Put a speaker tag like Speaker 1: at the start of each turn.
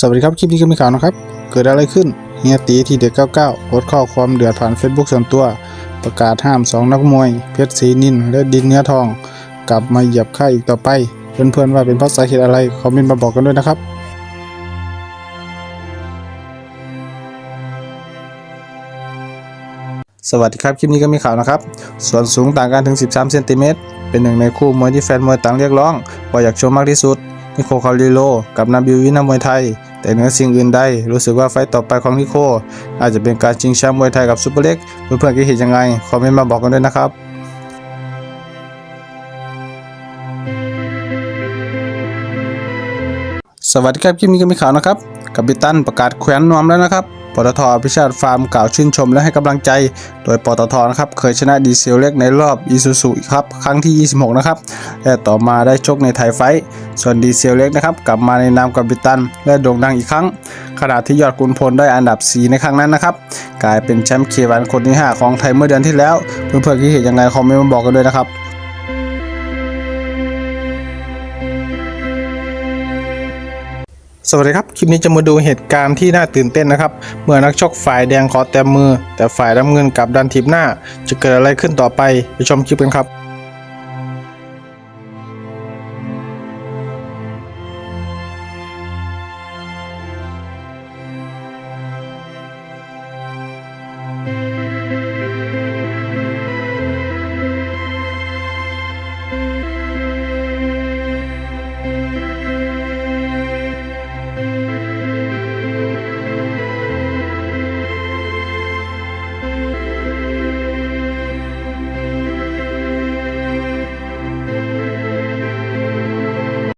Speaker 1: สวัสดีครับ คลิปนี้ก็มีข่าวนะครับ เกิดอะไรขึ้นเฮียตีที่เด็ก99โพสต์ข้อความเดือดผ่าน Facebook ส่วนตัว ประกาศห้าม 2 นักมวย เพชรศรีนินและดินเนื้อทอง กลับมาเหยียบค่ายอีกต่อไป เพื่อนๆว่าเป็นเพราะสาเหตุอะไร คอมเมนต์มาบอกกันด้วยนะครับสวัสดีครับ คลิปนี้ก็มีข่าวนะครับ ส่วนสูงต่างกันถึง 13 เซนติเมตร เป็นหนึ่งในคู่มวยที่แฟนมวยต่างเรียกร้องว่าอยากชมมากที่สุด นิโคคาริโล กับนาบิววินามวยไทย แต่เหนือสิ่งอื่นใดรู้สึกว่าไฟต์ต่อไปของนิโค อาจจะเป็นการชิงแชมป์มวยไทยกับซูเปอร์เล็กเพื่อนๆคิดเห็นยังไงคอมเมนต์มาบอกกันด้วยนะครับสวัสดีครับคลิปนี้ก็มีข่าวนะครับ กัปตันประกาศแขวนนวมแล้วนะครับ ปตทพิชาติฟาร์มกล่าวชื่นชมและให้กำลังใจ โดยปตทนะครับเคยชนะดีเซลเล็กในรอบอีซูซูครับครั้งที่ 26 นะครับและต่อมาได้ชกในไทยไฟส่วนดีเซลเล็กนะครับกลับมาในนามกัปตัน และโด่งดังอีกครั้ง ขณะที่ยอดกุนพลได้อันดับ 4 ในครั้งนั้นนะครับกลายเป็นแชมป์เควันคนที่ 5 ของไทยเมื่อเดือนที่แล้ว เพื่อนๆคิดเห็นยังไงคอมเมนต์มาบอกกันด้วยนะครับ สวัสดีครับ คลิปนี้จะมาดูเหตุการณ์ที่น่าตื่นเต้นนะครับ เมื่อนักชกฝ่ายแดงขอแต้มมือ แต่ฝ่ายน้ำเงินกลับดันทีบหน้า จะเกิดอะไรขึ้นต่อไป ไปชมคลิปกันครับ